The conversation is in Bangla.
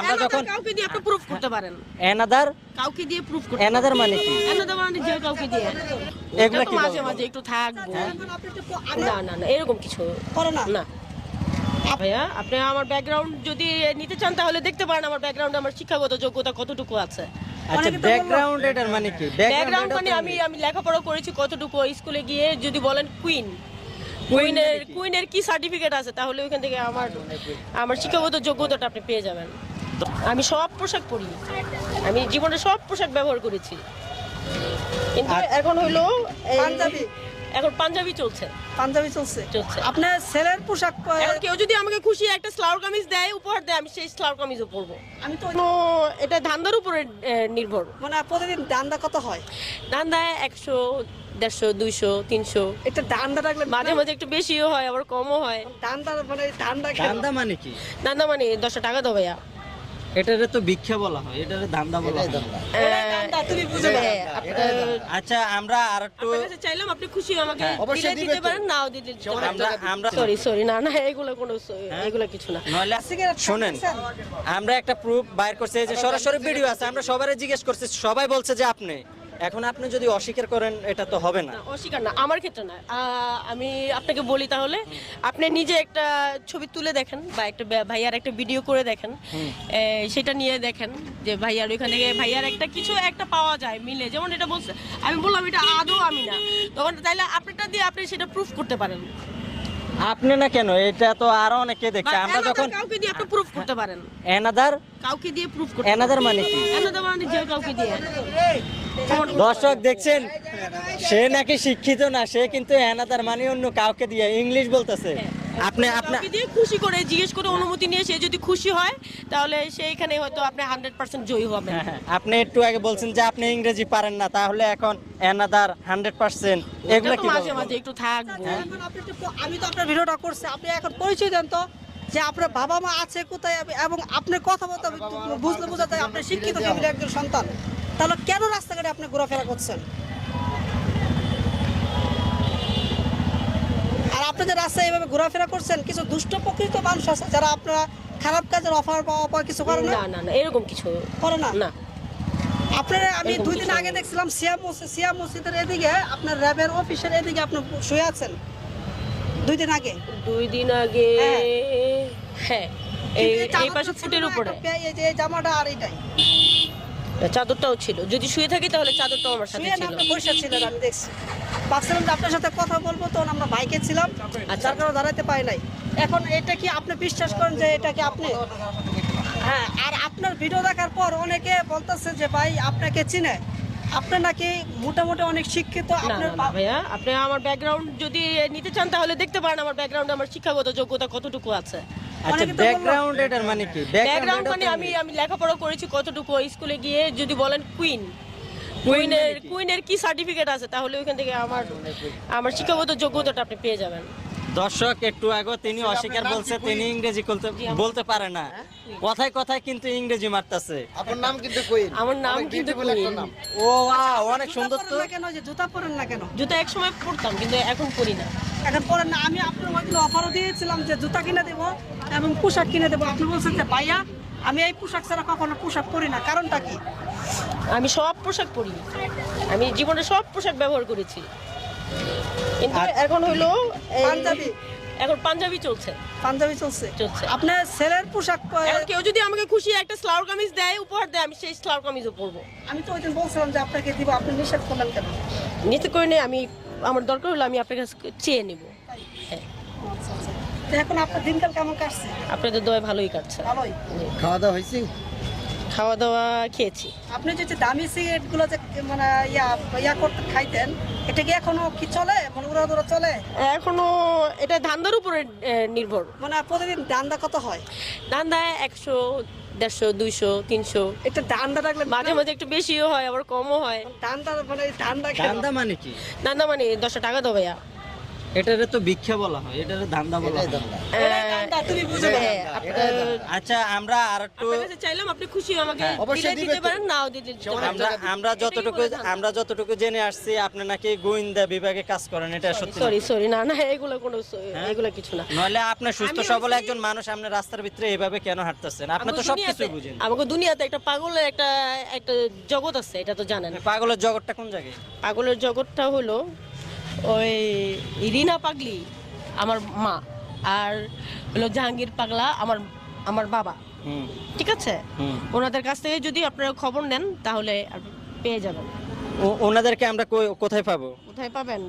আমরা যখন কাউকে দিয়ে আপনি প্রুফ করতে পারেন। এনাদার? কাউকে দিয়ে প্রুফ করতে এনাদার মানে কি? এনাদের মানে যে কাউকে দিয়ে। এগুলা কি? মাঝে মাঝে একটু থাকব না না না এরকম কিছু করে না। না। ভাইয়া আপনি আমার ব্যাকগ্রাউন্ড যদি নিতে চান তাহলে দেখতে পারেন আমার ব্যাকগ্রাউন্ডে আমার শিক্ষাগত যোগ্যতা কতটুকু আছে। আচ্ছা ব্যাকগ্রাউন্ড এটার মানে কি? ব্যাকগ্রাউন্ড মানে আমি আমি লেখাপড়া করেছি কতটুকু স্কুলে গিয়ে যদি বলেন কুইন কুইনের কুইনের কি? সার্টিফিকেট আছে তাহলে ওইখান থেকে আমার আমার শিক্ষাগত যোগ্যতাটা আপনি পেয়ে যাবেন। আমি সব পোশাক পরি। আমি জীবনে সব পোশাক ব্যবহার করেছি। কিন্তু আর- এখন হলো এই- পাঞ্জাবি? এখন পাঞ্জাবি চলছে। পাঞ্জাবি চলছে। চলছে। আপনার ছেলের পোশাক এখন কেউ যদি আমাকে খুশি একটা স্লাউর কামিজ দেয় উপহার দেয় আমি সেই স্লাউর কামিজও পরবো। আমি তো এটা ধান্দার উপরে নির্ভর। মানে প্রতিদিন দান্দা কত হয়? ধান্দা একশো দেড়শো দুইশো তিনশো। একটা দান্দা রাখলে মাঝে মাঝে একটু বেশিও হয় আবার কমও হয়। দান্দা মানে দান্দা কেন? ধান্দা মানে কি? দান্দা মানে দশটা টাকা দাও ভাইয়া। এটারে তো ভিক্ষা বলা হয় এটারে ধান্দা বলা হয়। তুমি বুঝে না। হ্যাঁ, আচ্ছা আমরা আর একটু চাইলাম আপনি খুশি আমাকে হ্যাঁ। দিতে পারেন নাও দিতে আমরা আমরা সরি সরি না না এগুলো কোনো এগুলো কিছু না। নইলে সিগারেট শোনেন আমরা একটা প্রুফ বাইর করছি যে সরাসরি ভিডিও আছে আমরা সবাই জিজ্ঞেস করছি সবাই বলছে যে আপনি। এখন আপনি যদি অস্বীকার করেন এটা তো হবে না। অস্বীকার না আমার ক্ষেত্রে না। আমি আপনাকে বলি তাহলে আপনি নিজে একটা ছবি তুলে দেখেন বা একটা ভাইয়ার একটা ভিডিও করে দেখেন। সেটা নিয়ে দেখেন যে ভাইয়ার ওইখানে ভাইয়ার একটা কিছু একটা পাওয়া যায় মিলে। যেমন এটা বলছে আমি বললাম এটা আদৌ আমি না। তখন তাইলে আপনারটা দিয়ে আপনি সেটা প্রুফ করতে পারেন। আপনি না কেন? এটা তো আরও অনেকে দেখছে। আমরা যখন কাউকে দিয়ে আপনি প্রুফ করতে পারেন। এনাদার কাউকে দিয়ে প্রুফ করতে এনাদার মানে কি? এনাদের মানে যে কাউকে দিয়ে। দর্শক দেখছেন? সে নাকি শিক্ষিত না সে কিন্তু এনাদার মানে অন্য কাউকে দিয়ে ইংলিশ বলতেছে। আপনি আপনি দিয়ে খুশি করে জিজ্ঞেস করে অনুমতি নিয়ে সে যদি খুশি হয় তাহলে সেইখানে হয়তো আপনি হান্ড্রেড পার্সেন্ট জয়ী হবেন। হ্যাঁ, হ্যাঁ, আপনি একটু আগে বলছেন যে আপনি ইংরেজি পারেন না তাহলে এখন এনাদার হান্ড্রেড পার্সেন্ট। এগুলো কি মাঝে মাঝে একটু থাকব। এখন আপনি একটু- আমি তো আপনার ভিডিওটা করছি আপনি এখন পরিচয় দেন তো যে আপনার বাবা মা আছে কোথায় এবং- এবং আপনার কথাবার্তা বুঝলে বোঝাতে আপনি শিক্ষিত একজন সন্তান। তাহলে কেন রাস্তাঘাটে আপনি ঘোরাফেরা করছেন? আর আপনি যে রাস্তায় এইভাবে ঘোরাফেরা করছেন কিছু দুষ্ট প্রকৃত মানুষ আছে যারা আপনারা খারাপ কাজের অফার পাওয়া পাওয়া কিছু করে না? না না এরকম কিছু করে না? না। আপনার আমি দুই দিন আগে দেখছিলাম সিয়াম মসজিদ সিয়াম মসজিদের এদিকে আপনার র্যাবের অফিসের এদিকে আপনি শুয়ে আছেন। দুই দিন আগে? দুই দিন আগে হ্যাঁ। এই কিন্তু পাশে ফুটের উপরে। এই যে এই জামাটা আর এইটাই। চাদরটাও ছিল। যদি শুয়ে থাকি তাহলে চাদরটাও আমার সাথে ছিল। আপনি বসে ছিলেন আমি দেখছি। ভাবছিলাম যে আপনার সাথে কথা বলব তখন আমরা বাইকে ছিলাম আর যার কারণে দাঁড়াতে পাই নাই। এখন এটা কি আপনি বিশ্বাস করেন যে এটা কি আপনি? হ্যাঁ আর আপনার ভিডিও দেখার পর অনেকে বলতেছে যে ভাই আপনাকে চিনে। আপনি নাকি মোটামুটি অনেক শিক্ষিত আপনার ভাইয়া আপনি আমার ব্যাকগ্রাউন্ড যদি নিতে চান তাহলে দেখতে পারেন আমার ব্যাকগ্রাউন্ডে আমার শিক্ষাগত যোগ্যতা কতটুকু আছে। আচ্ছা বললো- ব্যাকগ্রাউন্ড এটার মানে কি? ব্যাকগ্রাউন্ড মানে আমি আমি লেখাপড়া করেছি কতটুকু স্কুলে গিয়ে যদি বলেন কুইন কুইনের কুইনের কি? সার্টিফিকেট আছে? তাহলে ওইখান থেকে আমার আমার শিক্ষাগত যোগ্যতাটা আপনি পেয়ে যাবেন। দর্শক একটু আগে তিনি অস্বীকার বলছে তিনি ইংরেজি বলতে বলতে পারে না। কথায় কথায় কিন্তু ইংরেজি মারতেছে। আপনার নাম কিন্তু কুইন আমার নাম কিন্তু কুইন ও অনেক সুন্দর তো। কেন? যে জুতা পরেন না কেন? জুতো এক সময় পরতাম কিন্তু এখন পরি না। এখন পরেন না। আমি আপনার ওইদিন অফারও দিয়েছিলাম যে জুতা কিনে দেবো এবং পোশাক কিনে দেবো। আপনি বলছেন যে ভাইয়া আমি এই পোশাক ছাড়া কখনো পোশাক পরি না। কারণটা কি? আমি সব পোশাক পরি। আমি জীবনে সব পোশাক ব্যবহার করেছি। কিন্তু এখন হলো এই- পাঞ্জাবি? এখন পাঞ্জাবি চলছে। পাঞ্জাবি চলছে। চলছে। আপনার ছেলের পোশাক কেউ যদি আমাকে খুশি একটা স্লাউর কামিজ দেয় উপহার দেয় আমি সেই স্লাউর কামিজও পরবো। আমি তো ওই দিন বলছিলাম যে আপনাকে দিব আপনি নিষেধ করলেন কেন? নিতে করে নিয়ে আমি আমার দরকার হলে আমি আপনার কাছে চেয়ে নেব। হ্যাঁ। আচ্ছা, আচ্ছা। এখন আপনার দিনকাল কেমন কাটছে? আপনাদের দয় ভালোই কাটছে। ভালোই। খাওয়া দাওয়া হয়েছে? খাওয়া দাওয়া খেয়েছি। আপনি যে দামি সিগারেটগুলো যে মানে ইয়া ইয়া করতে খাইতেন এটা কি এখনও কি চলে? মানে উড়া দুরা চলে? এখনও এটা ধান্দার উপরে নির্ভর। মানে প্রতিদিন দান্দা কত হয়? ধান্দা একশো দেড়শো দুইশো তিনশো। একটা দান্দা রাখলে মাঝে মাঝে একটু বেশিও হয় আবার কমও হয়। দান্দা মানে দান্দা কেন? ধান্দা মানে কি? দান্দা মানে দশটা টাকা দাও ভাইয়া। এটারে তো ভিক্ষা বলা হয় এটারে ধান্দা বলা হয়। আচ্ছা আমরা আর একটু আপনার চাইলাম আপনি খুশি আমাকে। অবশ্যই দিলে দিবে দিতে পারেন নাও দিতে দিতে আমরা আমরা যতটুকু আমরা যতটুকু জেনে আসছি আপনি নাকি গোয়েন্দা বিভাগে কাজ করেন এটা সত্যি সরি সরি না না এগুলো কোনো? এগুলো কিছু না। নইলে আপনি সুস্থ সবল একজন মানুষ আপনি রাস্তার ভিতরে এভাবে কেন হাঁটতেছেন? আপনি তো সবকিছু বুঝেন। আমাকে দুনিয়াতে একটা পাগলের একটা একটা জগৎ আছে এটা তো জানেন। পাগলের জগৎটা কোন জায়গায়? পাগলের জগৎটা হলো ওই রিনা পাগলি আমার মা আর হলো জাহাঙ্গীর পাগলা আমার আমার বাবা। ঠিক আছে? ওনাদের কাছ থেকে যদি আপনারা খবর নেন তাহলে পেয়ে যাবেন। ওনাদেরকে আমরা কোথায় পাবো? কোথায় পাবেন?